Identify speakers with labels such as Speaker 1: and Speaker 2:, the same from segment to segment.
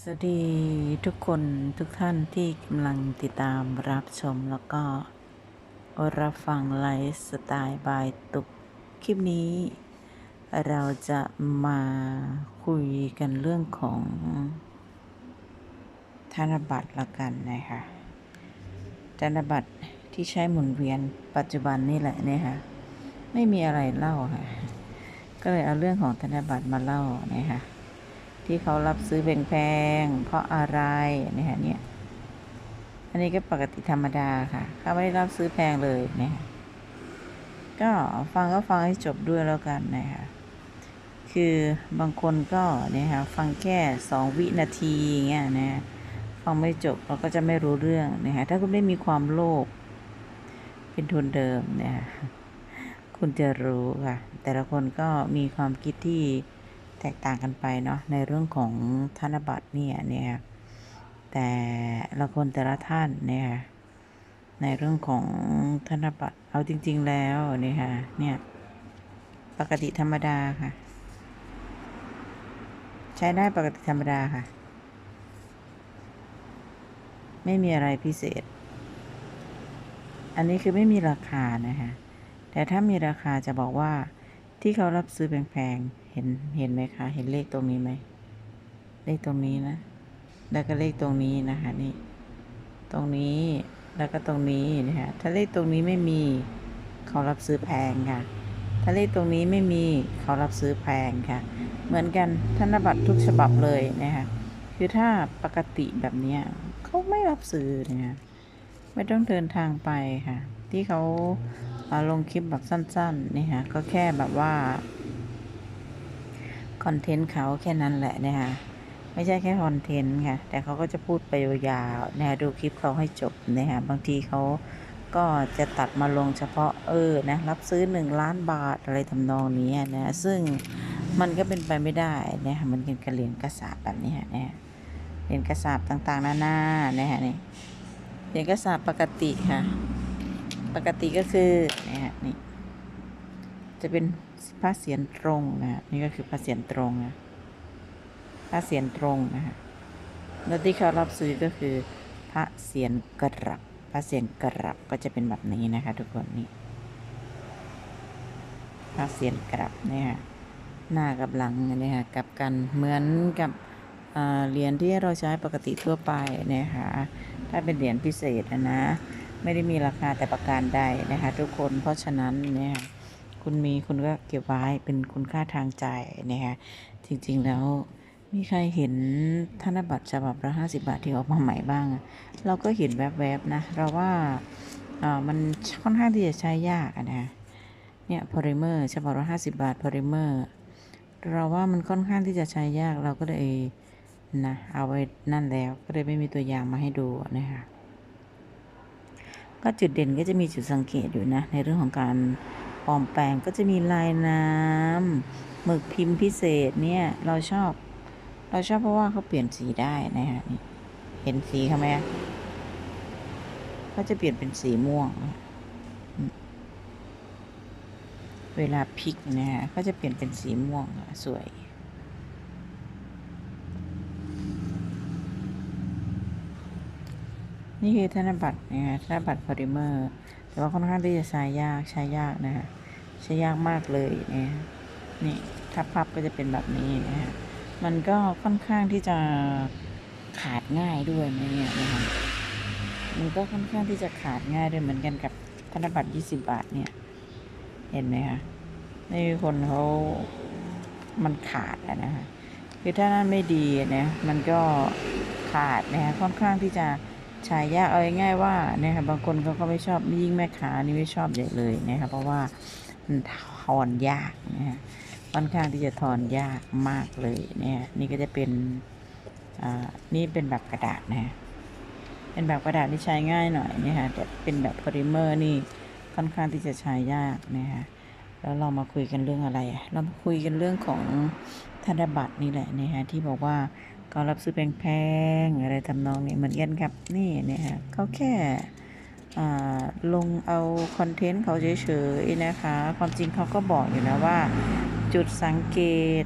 Speaker 1: สวัสดีทุกคนทุกท่านที่กำลังติดตามรับชมแล้วก็ รับฟังไลฟ์สไตล์บายตุกคลิปนี้ เราจะมาคุยกันเรื่องของธนบัตรละกันนะคะธนบัตรที่ใช้หมุนเวียนปัจจุบันนี่แหละนะคะไม่มีอะไรเล่าค่ะ ก็เลยเอาเรื่องของธนบัตรมาเล่านะคะ ที่เขารับซื้อแพงๆเพราะอะไรนี่ยฮะเนี่ย อันนี้ก็ปกติธรรมดาค่ะเขาไม่ได้รับซื้อแพงเลยนะฮะก็ฟังก็ฟังให้จบด้วยแล้วกันนะคะคือบางคนก็เนี่ยค่ะฟังแค่สองวินาทีเงี้ยนะฟังไม่จบเราก็จะไม่รู้เรื่องนะคะถ้าคุณไม่มีความโลภเป็นทุนเดิมเนี่ยคุณจะรู้ค่ะ แต่ละคนก็มีความคิดที่ แตกต่างกันไปเนาะในเรื่องของธนบัตรเนี่ยเนี่ยแต่ละคนแต่ละท่านเนี่ยในเรื่องของธนบัตรเอาจริง ๆ แล้วเนี่ยค่ะเนี่ยปกติธรรมดาค่ะ ใช้ได้ปกติธรรมดาค่ะ ไม่มีอะไรพิเศษ อันนี้คือไม่มีราคานะคะแต่ถ้ามีราคาจะบอกว่าที่เขารับซื้อแพงๆ เห็นเห็นไหมคะ เห็นเลขตรงนี้ไหมเลขตรงนี้นะ แล้วก็เลขตรงนี้นะคะนี่ ตรงนี้แล้วก็ตรงนี้นะคะถ้าเลขตรงนี้ไม่มีเขารับซื้อแพงค่ะ ถ้าเลขตรงนี้ไม่มีเขารับซื้อแพงค่ะ เหมือนกันธนบัตรทุกฉบับเลยนะคะคือถ้าปกติแบบนี้เขาไม่รับซื้อนะคะไม่ต้องเดินทางไปค่ะ ที่เขาเอาลงคลิปแบบสั้นๆนี่ค่ะก็แค่แบบว่า คอนเทนต์เขาแค่นั้นแหละนะคะไม่ใช่แค่คอนเทนต์ค่ะ แต่เขาก็จะพูดไปยาวๆนะคะดูคลิปเขาให้จบนะคะบางทีเขาก็จะตัดมาลงเฉพาะเออนะรับซื้อหนึ่งล้านบาทอะไรทำนองนี้นะซึ่งมันก็เป็นไปไม่ได้นะคะมันเป็นกระเหรียญกระสาบแบบนี้ฮะนะเหรียญกระสาบต่างๆนานานะคะนี่เหรียญกระสาบปกติค่ะ ปกติก็คือเนี่ยฮะนี่ จะเป็นผ้าเสียนตรงนะฮะนี่ก็คือผ้าเสียนตรงนะผ้าเสียนตรงนะฮะแล้วที่เขารับซื้อก็คือพระเสียนกรับพระเสียนกรับก็จะเป็นแบบนี้นะคะ ทุกคนนี่พระเสียนกรับเนี่ยค่ะหน้ากับหลังเนี่ยค่ะกลับกันเหมือนกับเหรียญที่เราใช้ปกติทั่วไปเนี่ยค่ะถ้าเป็นเหรียญพิเศษนะนะ ไม่ได้มีราคาแต่ประการใดนะคะ ทุกคนเพราะฉะนั้นเนี่ย คุณมีคุณก็เก็บไว้เป็นคุณค่าทางใจนะคะจริง ๆ แล้วมีใครเห็นธนบัตรฉบับละห้าสิบาทที่ออกมาใหม่บ้าง เราก็เห็นแวบๆนะ เราว่าอ่ามันค่อนข้างที่จะใช้ยากอะนะเนี่ยพอลิเมอร์ฉบับละห้าสิบาทพอลิเมอร์เราว่ามันค่อนข้างที่จะใช้ยากเราก็เลยนะเอาไว้นั่นแล้วก็เลยไม่มีตัวอย่างมาให้ดูนะคะก็จุดเด่นก็จะมีจุดสังเกตอยู่นะในเรื่องของการ ปลอมแปลงก็จะมีลายน้ำหมึกพิมพ์พิเศษเนี่ย เราชอบ เราชอบเพราะว่าเขาเปลี่ยนสีได้นะคะนี่เห็นสีเขาไหมเขาจะเปลี่ยนเป็นสีม่วง เวลาพลิกนะฮะเขาจะเปลี่ยนเป็นสีม่วงสวยนี่คือธนบัตรนะฮะธนบัตรพอลิเมอร์ แต่ว่าค่อนข้างที่จะใช้ยากใช้ยากนะฮะใช้ยากมากเลยนะฮะนี่ถ้าพับก็จะเป็นแบบนี้นะฮะมันก็ค่อนข้างที่จะขาดง่ายด้วยนะเนี่ยนะคะมันก็ค่อนข้างที่จะขาดง่ายด้วยเหมือนกันกับธนบัตร20 บาทเนี่ย เห็นไหมคะนี่คนเขามันขาดอะนะคะคือถ้านั่นไม่ดีเนี่ยมันก็ขาดนะคะค่อนข้างที่จะ ใช้ยากเอาง่ายๆว่าเนี่ยค่ะบางคนเขาก็ไม่ชอบยิ่งแม่ค้านี่ไม่ชอบใหญ่เลยนะคะเพราะว่ามันถอนยากนะฮะค่อนข้างที่จะถอนยากมากเลยเนี่ยนี่ก็จะเป็นอ่านี่เป็นแบบกระดาษนะฮะเป็นแบบกระดาษที่ใช้ง่ายหน่อยเนี่ยค่ะแต่เป็นแบบโพลิเมอร์นี่ค่อนข้างที่จะใช้ยากนะคะแล้วเรามาคุยกันเรื่องอะไรเรามาคุยกันเรื่องของธนบัตรนี่แหละนะคะที่บอกว่า ก็รับซื้อแพงๆอะไรทำนองนี้เหมือนกันกับนี่เนี่ยฮะเขาแค่ลงเอาคอนเทนต์เขาเฉยๆนะคะ ความจริงเขาก็บอกอยู่นะว่า จุดสังเกต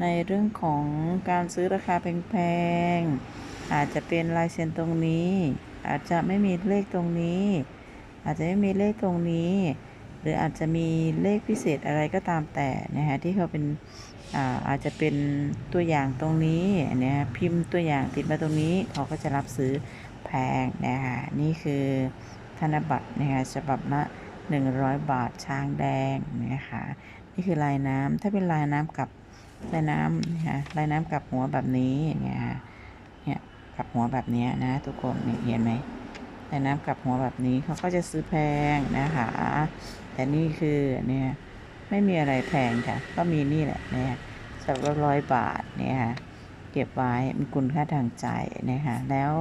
Speaker 1: ในเรื่องของการซื้อราคาแพงๆอาจจะเป็นลายเซ็นตรงนี้ อาจจะไม่มีเลขตรงนี้ อาจจะไม่มีเลขตรงนี้ หรืออาจจะมีเลขพิเศษอะไรก็ตามแต่นะฮะที่เขาเป็น อาอาจจะเป็นตัวอย่างตรงนี้นะพิมพ์ตัวอย่างติดมาตรงนี้เขาก็จะรับซื้อแพงนะคะนี่คือธนบัตรนะคะฉบับละ100 บาทช้างแดงนะคะนี่คือลายน้ำถ้าเป็นลายน้ำกับลายน้ำนะคะลายน้ำกับหัวแบบนี้เนี่ยค่ะเนี่ยกับหัวแบบนี้นะทุกคนเห็นไหมลายน้ำกับหัวแบบนี้เขาก็จะซื้อแพงนะคะแต่นี่คือเนี่ย ไม่มีอะไรแพงค่ะ ก็มีนี่แหละเนี่ยสักร้อยบาทเนี่ยค่ะเก็บไว้มีคุณค่าทางใจนะคะแล้ว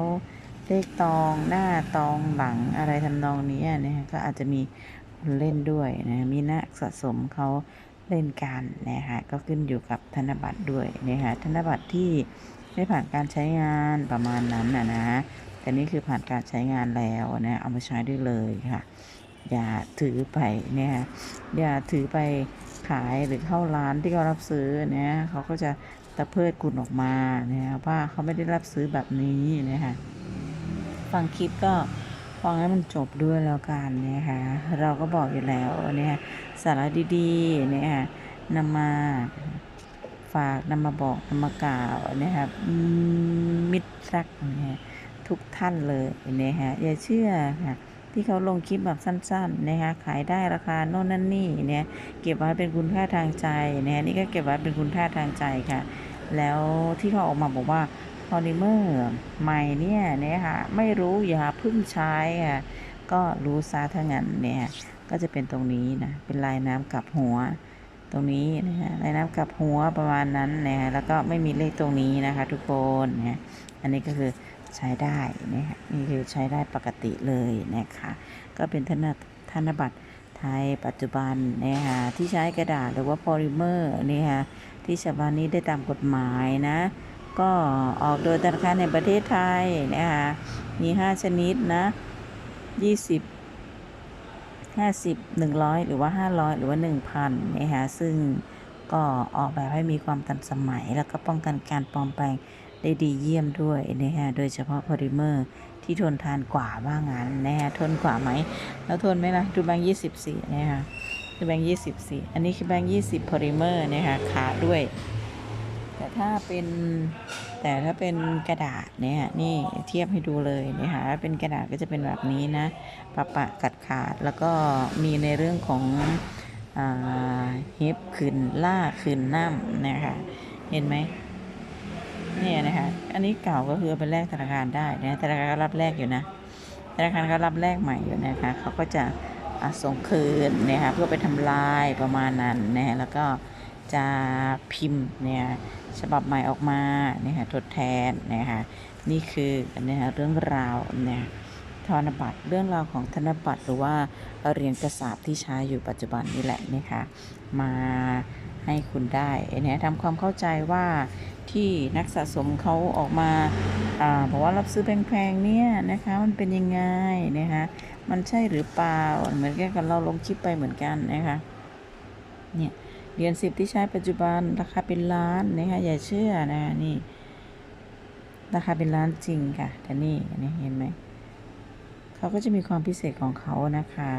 Speaker 1: เลขตองหน้าตองหลังอะไรทำนองนี้นะคะก็อาจจะมีคนเล่นด้วยนะมีนักสะสมเขาเล่นกันนะคะก็ขึ้นอยู่กับธนบัตรด้วยนะคะธนบัตรที่ไม่ผ่านการใช้งานประมาณนั้นนะนะแต่นี่คือผ่านการใช้งานแล้วนะเอามาใช้ได้เลยค่ะ อย่าถือไปเนี่ยอย่าถือไปขายหรือเข้าร้านที่เขารับซื้อเนี่ยเขาก็จะตะเพิดคุณออกมาเนี่ยว่าเขาไม่ได้รับซื้อแบบนี้นะคะฟังคลิปก็ฟังให้มันจบด้วยแล้วกันนะคะเราก็บอกอยู่แล้วเนี่ยสาระดีๆเนี่ยนำมาฝากนำมาบอกนำมากล่าวนะครับมิตรรักเนี่ยทุกท่านเลยนะฮะอย่าเชื่อค่ะ ที่เขาลงคลิปแบบสั้นๆนะคะขายได้ราคาโน่นนั่นนี่เนี่ยเก็บไว้เป็นคุณค่าทางใจเนี่ยนี่ก็เก็บไว้เป็นคุณค่าทางใจค่ะ แล้วที่เขาออกมาบอกว่าพอลิเมอร์ใหม่เนี่ยนี่ยค่ะไม่รู้อย่าพึ่งใช้ค่ะก็รู้ซะถ้างั้นเนี่ยก็จะเป็นตรงนี้นะเป็นลายน้ำกับหัวตรงนี้นะฮะลายน้ำกับหัวประมาณนั้นนะฮะแล้วก็ไม่มีเลขตรงนี้นะคะ ทุกคนนะอันนี้ก็คือ ใช้ได้นะคะนี่คือใช้ได้ปกติเลยนะคะก็เป็นธนธนบัตรไทยปัจจุบันนะคะที่ใช้กระดาษหรือว่าโพลิเมอร์นี่ค่ะที่ฉบับนี้ได้ตามกฎหมายนะ ก็ออกโดยธนาคารในประเทศไทยนะคะมี 5 ชนิดนะ 20 50 100 หรือว่า 500 หรือว่า 1,000นะคะซึ่งก็ออกแบบให้มีความทันสมัยแล้วก็ป้องกันการปลอมแปลง ได้ดีเยี่ยมด้วยนะฮะ โดยเฉพาะโพลิเมอร์ที่ทนทานกว่าว่างั้นนะฮะ ทนกว่าไหม แล้วทนไหมล่ะ ดูแบงค์ยี่สิบสี่นะฮะดูแบงค์ยี่สิบสี่อันนี้คือแบงค์ยี่สิบโพลิเมอร์นะฮะขาด้วย แต่ถ้าเป็นแต่ถ้าเป็นกระดาษเนี่ยนี่เทียบให้ดูเลยนะคะถ้าเป็นกระดาษก็จะเป็นแบบนี้นะปะปะกัดขาดแล้วก็มีในเรื่องของอ่าเฮฟขึ้นล่าขึ้นน้ำนะคะเห็นไหม เนี่ยนะคะ อันนี้เก่าก็คือเอาไปแลกธนาคารได้นะธนาคารก็รับแลกอยู่นะ ธนาคารก็รับแลกใหม่อยู่นะคะเขาก็จะส่งคืนนะคะเพื่อไปทำลายประมาณนั้นนะแล้วก็จะพิมพ์เนี่ยฉบับใหม่ออกมาเนี่ยค่ะทดแทนนะคะนี่คือเนี่ยเรื่องราวเนี่ยธนบัตรเรื่องราวของธนบัตรหรือว่าเหรียญกระสาบที่ใช้อยู่ปัจจุบันนี่แหละนะคะมาให้คุณได้เนี่ยทำความเข้าใจว่า ที่นักสะสมเขาออกมาอ่าบอกว่ารับซื้อแพงๆเนี่ยนะคะมันเป็นยังไงนะคะมันใช่หรือเปล่าเหมือนกันเราลงคลิปไปเหมือนกันนะคะเนี่ยเหรียญสิบที่ใช้ปัจจุบันราคาเป็นล้านนะคะอย่าเชื่อนะนี่ราคาเป็นล้านจริงค่ะแต่นี่นี่เห็นไหม เขาก็จะมีความพิเศษของเขานะคะ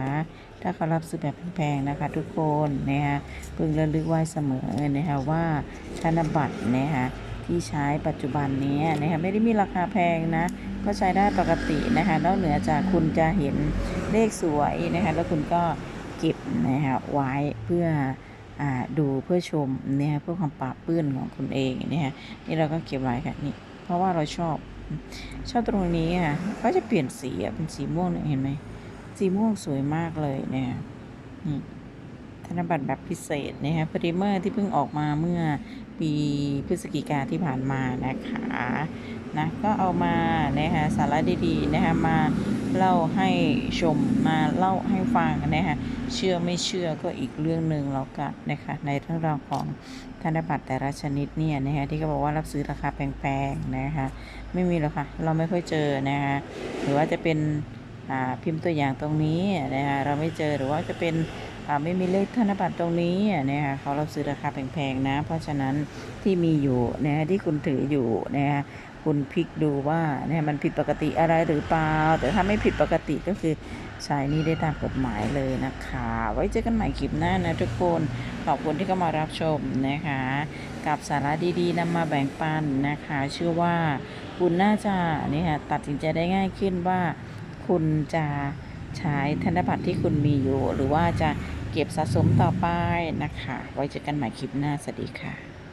Speaker 1: ถ้าเขารับซื้อแบบแพงๆนะคะ ทุกคนนะคะเพึงระลึกไว้เสมอนะคะว่าธนบัตรนะคะที่ใช้ปัจจุบันนี้นะคะไม่ได้มีราคาแพงนะ ก็ใช้ได้ปกตินะคะนอกเหนือจากคุณจะเห็นเลขสวยนะคะแล้วคุณก็เก็บนะคะไว้เพื่อดูเพื่อชมเนี่ยเพื่อความปราบปลื้มของคุณเองเนี่ยนี่เราก็เก็บไว้ค่ะนี่เพราะว่าเราชอบ ชอบตรงนี้ค่ะเขาจะเปลี่ยนสีอะเป็นสีม่วงเนี่ยเห็นไหมสีม่วงสวยมากเลยเนี่ยนี่ธนบัตรแบบพิเศษนะฮะพริเมอร์ที่เพิ่งออกมาเมื่อปีพฤศจิกาที่ผ่านมานะคะนะก็เอามานะคะสาระดีๆนะคะมาเล่าให้ชมมาเล่าให้ฟังนะคะเชื่อไม่เชื่อก็อีกเรื่องหนึ่งแล้วกันนะคะในเรื่องราวของธนบัตรแต่ละชนิดเนี่ยนะคะที่เขาบอกว่ารับซื้อราคาแพงๆนะคะ ไม่มีหรอกค่ะเราไม่ค่อยเจอนะคะหรือว่าจะเป็นอ่าพิมพ์ตัวอย่างตรงนี้นะคะเราไม่เจอหรือว่าจะเป็นอ่าไม่มีเลขธนบัตรตรงนี้นะคะเขาเราซื้อราคาแพงๆนะ เพราะฉะนั้นที่มีอยู่นะคะที่คุณถืออยู่นะคะคุณพลิกดูว่าเนี่ยมันผิดปกติอะไรหรือเปล่า แต่ถ้าไม่ผิดปกติก็คือ ใช้นี่ได้ตามกฎหมายเลยนะคะ ไว้เจอกันใหม่คลิปหน้านะทุกคน ขอบคุณที่เข้ามารับชมนะคะ กับสาระดีๆนำมาแบ่งปันนะคะ เชื่อว่าคุณน่าจะนี่ค่ะตัดสินใจได้ง่ายขึ้นว่า คุณจะใช้ธนบัตรที่คุณมีอยู่ หรือว่าจะเก็บสะสมต่อไปนะคะ ไว้เจอกันใหม่คลิปหน้า สวัสดีค่ะ